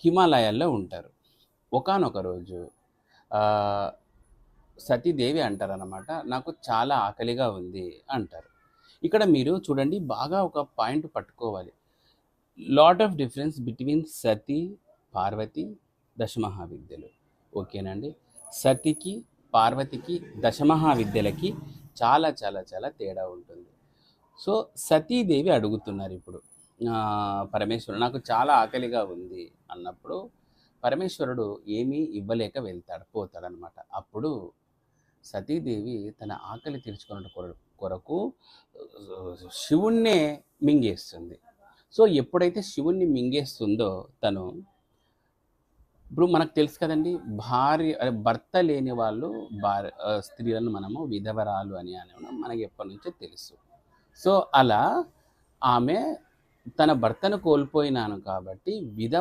హిమాలయాల్లో ఉంటారు. ఒకానొక రోజు ఆ, సతీదేవి అంటారనమాట నాకు చాలా ఆకలిగా ఉంది అంటారు. ఇక్కడ మీరు చూడండి బాగా ఒక పాయింట్ పట్టుకోవాలి. Lot of difference between Sati Parvati దశమహావిద్యలు. ఓకేనండి? సతికి పార్వతికి దశమహావిద్యలకి చాలా చాలా చాలా తేడా ఉంటుంది. సో సతీదేవి అడుగుతున్నారు ఇప్పుడు పరమేశ్వరుడు. నాకు చాలా ఆకలిగా ఉంది అన్నప్పుడు పరమేశ్వరుడు ఏమీ ఇవ్వలేక వెళ్తాడు పోతాడనమాట అప్పుడు సతీదేవి తన ఆకలి తీర్చుకున్న కొరకు శివుణ్ణే మింగేస్తుంది. సో ఎప్పుడైతే శివుణ్ణి మింగేస్తుందో తను ఇప్పుడు మనకు తెలుసు కదండి భార్య భర్త లేని వాళ్ళు భార్య స్త్రీలను మనము విధవరాలు అని అనడం మనకి ఎప్పటి నుంచో తెలుసు. సో అలా ఆమె తన భర్తను కోల్పోయినాను కాబట్టి విధ